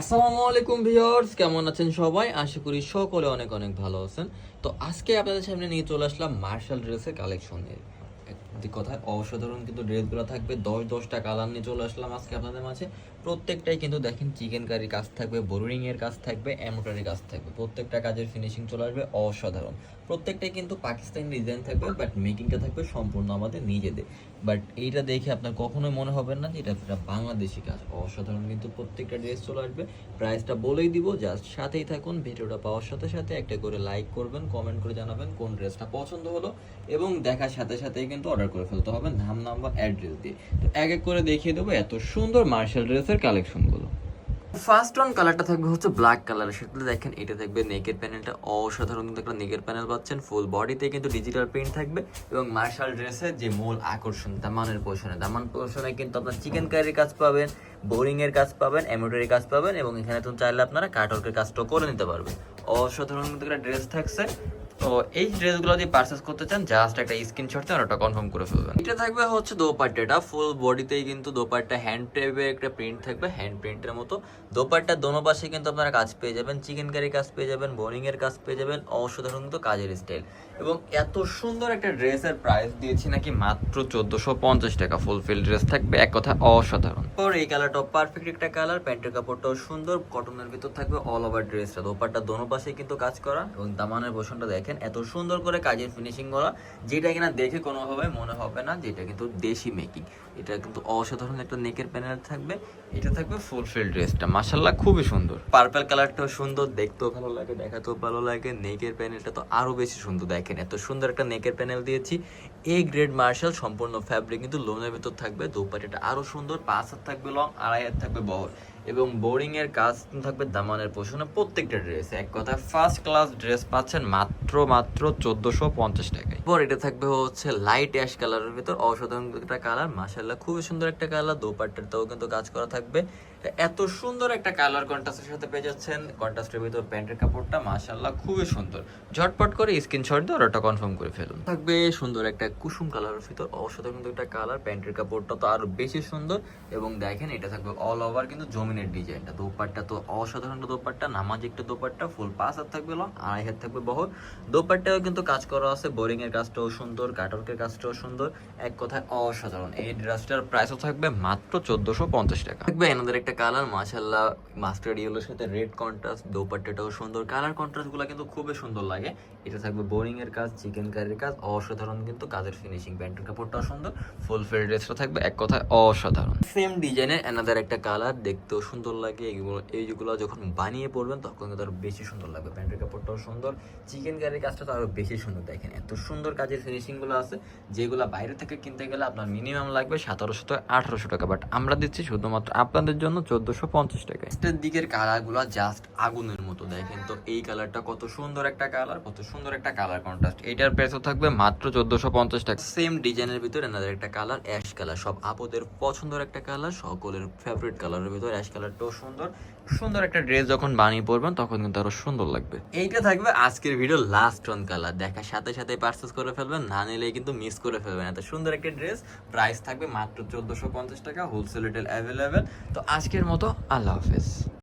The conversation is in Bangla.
আসসালামু আলাইকুম ভিউয়ার্স, কেমন আছেন সবাই? আশা করি সকলে অনেক অনেক ভালো আছেন। তো আজকে আপনাদের সামনে নিয়ে চলে আসলাম মার্শাল ড্রেসের কালেকশনের একটি কথা অসাধারণ কিন্তু ড্রেসগুলো থাকবে। দশ দশটা কালার নিয়ে চলে আসলাম আজকে আপনাদের মাঝে। প্রত্যেকটাই কিন্তু দেখেন চিকেন কারির কাজ থাকবে বোরিং এর কাজ থাকবে এমব্রয়ডারি কাজ থাকবে। প্রত্যেকটা কাজের ফিনিশিং চলে আসবে অসাধারণ। প্রত্যেকটাই কিন্তু পাকিস্তানি ডিজাইন থাকবে বাট মেকিংটা থাকবে সম্পূর্ণ আমাদের নিজেদের। বাট এইটা দেখে আপনার কখনোই মনে হবে না যে এটা একটা বাংলাদেশি কাজ। অসাধারণ কিন্তু প্রত্যেকটা ড্রেস চলে আসবে। প্রাইসটা বলেই দিব জাস্ট সাথেই থাকুন, ভিডিওটা পাওয়ার সাথে সাথে একটা করে লাইক করবেন কমেন্ট করে জানাবেন কোন ড্রেসটা পছন্দ হলো, এবং দেখার সাথে সাথেই কিন্তু অর্ডার করে ফেলতে হবে নাম নাম্বার অ্যাড্রেস দিয়ে। তো এক এক করে দেখিয়ে দেবো, এত সুন্দর মার্শাল ড্রেসের কালেকশনগুলো ফার্স্ট অন কালারটা থাকবে হচ্ছে ব্ল্যাক কালার সেটা দেখেন এটা থাকবে নেকের প্যানেলটা অসাধারণ কিন্তু একটা নেকের প্যানেল পাচ্ছেন। ফুল বডিতে কিন্তু ডিজিটাল প্রিন্ট থাকবে এবং মার্শাল ড্রেসের যে মূল আকর্ষণ, দামানের পোষণে। দামান পোষণে কিন্তু আপনার চিকেন কারির কাজ পাবেন বোরিং এর কাজ পাবেন এমব্রয়ডারি কাজ পাবেন এবং এখানে তো চাইলে আপনারা কাটওয়ার্কের কাজটাও করে নিতে পারবেন। অসাধারণ কিন্তু একটা ড্রেস থাকছে। তো এই ড্রেসগুলো যদি পারচেস করতে চান জাস্ট একটা স্ক্রিনশট দেন ওটা কনফার্ম করে ফেলবেন। এটা থাকবে হচ্ছে দোপাট্টাটা ফুল বডিতেই কিন্তু দোপাট্টা হ্যান্ড টাইপের একটা প্রিন্ট থাকবে হ্যান্ড প্রিন্টের মতো। দোপাট্টা দোনো পাশে কিন্তু আপনারা কাজ পেয়ে যাবেন চিকেন কারি কাজ পেয়ে যাবেন বোরিং এর কাজ পেয়ে যাবেন অসাধারণ কিন্তু কাজের স্টাইল এবং এত সুন্দর একটা ড্রেসের প্রাইস দিয়েছি নাকি মাত্র চোদ্দশো পঞ্চাশ টাকা ফুল ফিল ড্রেস থাকবে এক কথা অসাধারণ। পর এই কালারটাও পারফেক্ট একটা কালার প্যান্টের কাপড়টাও সুন্দর কটনের ভিতর থাকবে অল ওভার ড্রেসটা দোপাট্টা দোনো পাশে কিন্তু কাজ করা এবং দামানের পোষণটা দেখেন এত সুন্দর করে কাজের ফিনিশিং করা, যেটা কিনা দেখে কোনোভাবে মনে হবে না যে এটা কিন্তু দেশি মেকিং এটা কিন্তু অসাধারণ একটা নেকের প্যানেল থাকবে। এটা থাকবে ফুলফিল ড্রেসটা মাসাল্লাহ খুবই সুন্দর। পার্পেল কালারটাও সুন্দর, দেখতেও ভালো লাগে, দেখাতেও ভালো লাগে। নেকের প্যানেলটা তো আরও বেশি সুন্দর, দেখেন। এত সুন্দর একটা নেকের প্যানেল দিয়েছি। এ গ্রেড মার্শাল সম্পূর্ণ ফ্যাব্রিক কিন্তু লোনের ভেতর থাকবে দোপাটিটা আরও সুন্দর, পাঁচ হাত থাকবে লং আড়াই হাত থাকবে বহর এবং বোরিং এর কাজ থাকবে দামানের পোষণে প্রত্যেকটা ড্রেস এক কথায় ফার্স্ট ক্লাস ড্রেস পাচ্ছেন মাত্র মাত্র চোদ্দশো পঞ্চাশ টাকায়। পর এটা থাকবে হচ্ছে লাইট অ্যাশ কালারের ভিতর, অসাধারণ একটা কালার মাসাল্লাহ খুবই সুন্দর একটা কালার দোপাট্টাটাও কিন্তু কাজ করা থাকবে। এত সুন্দর একটা কালার কন্ট্রাস্টের সাথে পেয়ে যাচ্ছেন। কন্ট্রাস্টের ভিতর প্যান্টের কাপড়টা মাসাল্লাহ খুবই সুন্দর। ঝটপট করে স্ক্রিনশট দিয়ে অর্ডারটা কনফার্ম করে ফেলুন। থাকবে সুন্দর একটা কুসুম কালারের ভিতর। অসাধারণ কিন্তু একটা কালার প্যান্টের কাপড়টা তো আরও বেশি সুন্দর। এবং দেখেন এটা থাকবে অল ওভার কিন্তু জমিনের ডিজাইনটা দোপাট্টা তো অসাধারণ দোপাট্টা, নামাজ একটা দোপাট্টা ফুল পাঁচ হাত থাকবে লং আড়াই হাত থাকবে বহর। দোপাট্টাও কিন্তু কাজ করা আছে বোরিং এর কাজটাও সুন্দর, কাটওয়ার্কের কাজটাও সুন্দর। এক কথায় অসাধারণ। এই ড্রেসটার প্রাইসও থাকবে মাত্র চোদ্দশো পঞ্চাশ টাকা। থাকবে এনাদের একটা কালার মাশাল্লাহ মাস্টার্ড ইয়েলোর সাথে রেড কন্ট্রাস্ট দোপাট্টাটাও সুন্দর। কালার কন্ট্রাস্টগুলো কিন্তু খুবই সুন্দর লাগে। এটা থাকবে বোরিং এর কাজ চিকেন কারির কাজ, অসাধারণ কিন্তু কাজের ফিনিশিং প্যান্টের কাপড়টাও সুন্দর ফুল ফিল ড্রেসটা থাকবে এক কথায় অসাধারণ। সেম ডিজাইনের এনাদের একটা কালার দেখতেও সুন্দর লাগে। এইগুলো এইগুলো যখন বানিয়ে পড়বেন তখন কিন্তু আরও বেশি সুন্দর লাগবে। প্যান্টের কাপড়টাও সুন্দর চিকেন কারির কাজটা তো আরও বেশি সুন্দর, দেখেন। এত সুন্দর কাজের ফিনিশিংগুলো আছে, যেগুলো বাইরে থেকে কিনতে গেলে আপনার মিনিমাম লাগবে সতেরোশো থেকে আঠারোশো টাকা। বাট আমরা দিচ্ছি শুধুমাত্র আপনাদের জন্য চোদ্দশো পঞ্চাশ টাকায়। এটার দিকের কালারগুলো জাস্ট আগুনের মতো, দেখেন তো। এই কালারটা কত সুন্দর একটা কালার, কত সুন্দর একটা কালার কন্ট্রাস্ট এটার প্রাইসও থাকবে মাত্র চোদ্দশো পঞ্চাশ টাকা। সেম ডিজাইনের ভিতরে এনাদের একটা কালার অ্যাশ কালার। সব আপদের পছন্দের একটা কালার, সকলের ফেভারিট কালারের ভিতর অ্যাশ কালারটাও সুন্দর। সুন্দর একটা ড্রেস যখন বানিয়ে পরবেন, তখন কিন্তু আরও সুন্দর লাগবে। এইটা থাকবে আজকের ভিডিও লাস্ট অন কালার দেখার সাথে সাথে পার্সেস করে ফেলবেন, না নিলে কিন্তু মিস করে ফেলবেন। এত সুন্দর একটা ড্রেস প্রাইস থাকবে মাত্র চোদ্দশো পঞ্চাশ টাকা হোলসেল রিটেল অ্যাভেলেবেল তো আজকের মতো, আল্লাহ হাফেজ।